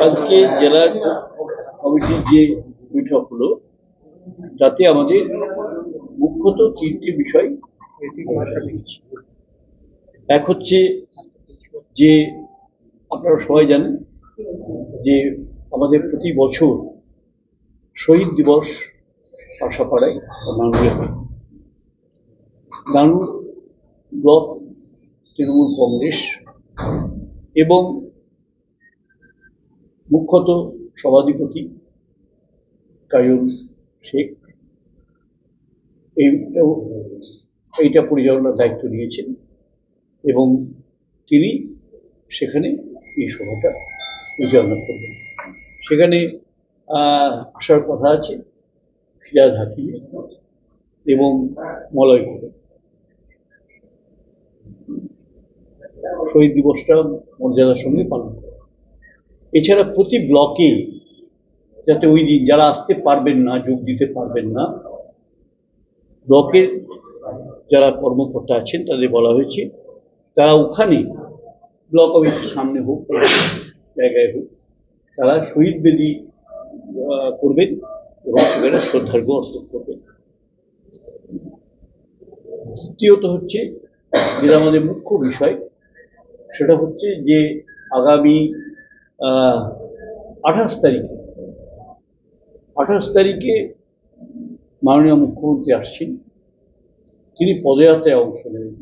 আজকে জেলা কমিটির যে বৈঠক হলো, তাতে আমাদের মুখ্যত তিনটি বিষয়। এক হচ্ছে যে, আপনারা সবাই জানেন যে আমাদের প্রতি বছর শহীদ দিবস আশাপাড়ায় হয় নানুর ব্লক তৃণমূল কংগ্রেস এবং মুখ্যত সভাধিপতি কায়ুম শেখ। এইটাও এইটা পরিচালনার দায়িত্ব নিয়েছেন এবং তিনি সেখানে এই সভাটা পরিচালনা করবেন। সেখানে আসার কথা আছে ফিরাজ হাকিম এবং মলয় করে শহীদ দিবসটা মর্যাদার সঙ্গে পালন করে এছাড়া প্রতি ব্লকে যাতে ওই দিন যারা আসতে পারবেন না, যোগ দিতে পারবেন না, ব্লকের যারা কর্মকর্তা আছেন তাদের বলা হয়েছে, তারা ওখানে ব্লক অফিসের সামনে হোক জায়গায় হোক, তারা শহীদ বেদি করবেন এবং সেখানে শ্রদ্ধার্ঘ্য অর্পণ করবেন। তৃতীয়ত হচ্ছে, যেটা আমাদের মুখ্য বিষয়, সেটা হচ্ছে যে আগামী আঠাশ তারিখে আঠাশ তারিখে মাননীয় মুখ্যমন্ত্রী আসছেন। তিনি পদযাত্রায় অংশ নেবেন।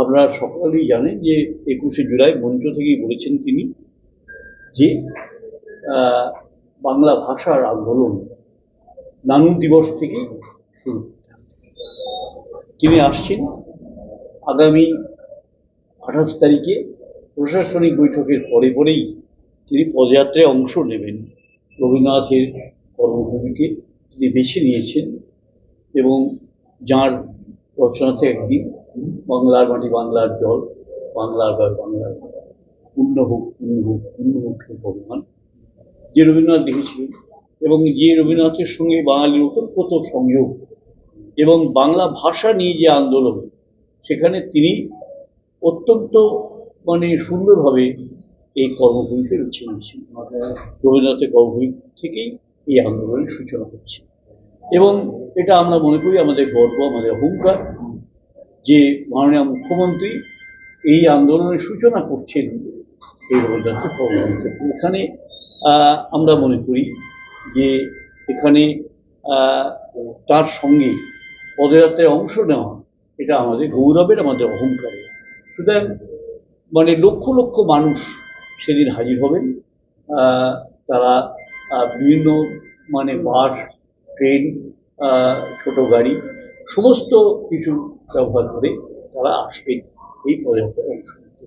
আপনারা সকলেই জানেন যে একুশে জুলাই মঞ্চ থেকেই বলেছেন তিনি যে বাংলা ভাষার আন্দোলন নানু দিবস থেকে শুরু। তিনি আসছেন আগামী আঠাশ তারিখে প্রশাসনিক বৈঠকের পরে পরেই তিনি পদযাত্রায় অংশ নেবেন। রবীন্দ্রনাথের কর্মভূমিকে তিনি বেছে নিয়েছেন এবং যাঁর রচনাতে একদিন বাংলার মাটি, বাংলার জল, বাংলার গায়ে বাংলার পূর্ণ হোক পূর্ণ হোক পূর্ণ হোক ভগবান যে রবীন্দ্রনাথ লিখেছিলেন এবং যে রবীন্দ্রনাথের সঙ্গে বাঙালির ওতপ্রোত সংযোগ এবং বাংলা ভাষা নিয়ে যে আন্দোলন, সেখানে তিনি অত্যন্ত মানে সুন্দরভাবে এই কর্মভূমিকে বেছে নিয়েছেন রবীন্দ্রনাথের কর্মভূমি থেকেই এই আন্দোলনের সূচনা হচ্ছে। এবং এটা আমরা মনে করি আমাদের গর্ব, আমাদের অহংকার যে মাননীয় মুখ্যমন্ত্রী এই আন্দোলনের সূচনা করছেন এই রবীন্দ্রনাথের কর্মভূমি থেকে এখানে আমরা মনে করি যে এখানে তার সঙ্গে পদযাত্রায় অংশ নেওয়া, এটা আমাদের গৌরবের, আমাদের অহংকারের। সুতরাং মানে লক্ষ লক্ষ মানুষ সেদিন হাজির হবেন। তারা বিভিন্ন মানে বাস, ট্রেন ছোট গাড়ি, সমস্ত কিছু ব্যবহার করে তারা আসবেন এই পদযাত্রায় অংশ নিতে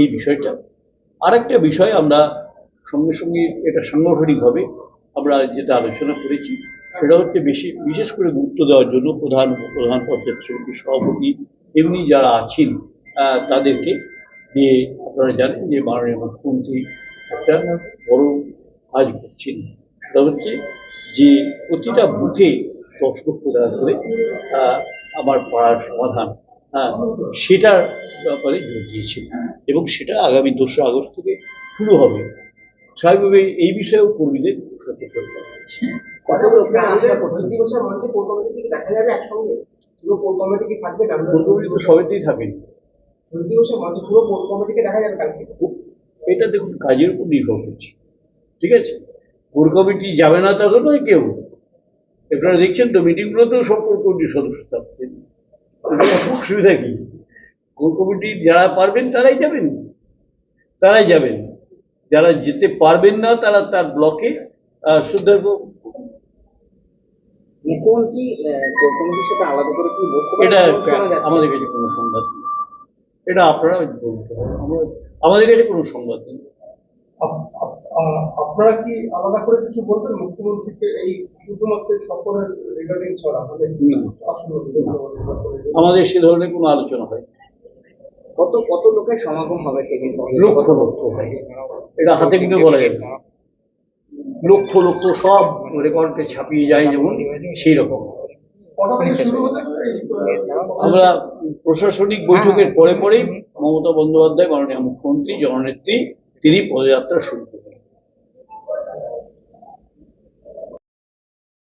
এই বিষয়টা। আরেকটা বিষয় আমরা সঙ্গে সঙ্গে এটা সাংগঠনিকভাবে আমরা যেটা আলোচনা করেছি, সেটা হচ্ছে বেশি, বিশেষ করে গুরুত্ব দেওয়ার জন্য প্রধান প্রধান পঞ্চায়েত সমিতির সভাপতি, এমনি যারা আছেন তাদেরকে যে আপনারা জানেন যে মাননীয় মুখ্যমন্ত্রী একটা বড় কাজ করছেন। সেটা হচ্ছে যে প্রতিটা বুথে দশ লক্ষ টাকা করে আমার পাড়ার সমাধান হ্যাঁ সেটার ব্যাপারে জোর দিয়েছেন এবং সেটা আগামী দোসরা আগস্ট থেকে শুরু হবে। স্বাভাবিকভাবে এই বিষয়েও কর্মীদের সতর্ক করা হয়েছে সবাইতেই থাকেন। শহীদ পুরো কোর কমিটিকে দেখা যাবে কালকে। এটা দেখুন কাজের উপর নির্ভর করছে। ঠিক আছে? কোর কমিটি যাবে না তা তো নয় কেউ। আপনারা দেখছেন তো মিটিংগুলোতেও সব কোর কমিটির সদস্য অসুবিধা কি? কোর কমিটির যারা পারবেন তারাই যাবেন। তারাই যাবেন। যারা যেতে পারবেন না তারা তার ব্লকে আহ, শ্রদ্ধার্ঘ মুখ্যমন্ত্রী কোর কমিটির সাথে আলাদা করে কি এটা আমাদের কাছে কোনো সংবাদ নেই। এটা আপনারা বলতে হবে আমরা আমাদের কাছে কোনো সংবাদ নেই। আপনারা কি আলাদা করে কিছু বলবেন? মুখ্যমন্ত্রীকে এই শুধুমাত্র সফরের রিগার্ডিং ছাড়া আমাদের সে ধরনের কোনো আলোচনা হয় কত কত লোকের সমাগম হবে সেদিন? লক্ষ লক্ষ এটা হাতে কিন্তু বলা যাবে না। লক্ষ লক্ষ সব রেকর্ডকে ছাপিয়ে যায় যেমন সেই রকম আমরা প্রশাসনিক বৈঠকের পরে পরেই মমতা বন্দ্যোপাধ্যায় মাননীয় মুখ্যমন্ত্রী জননেত্রী তিনি পদযাত্রা শুরু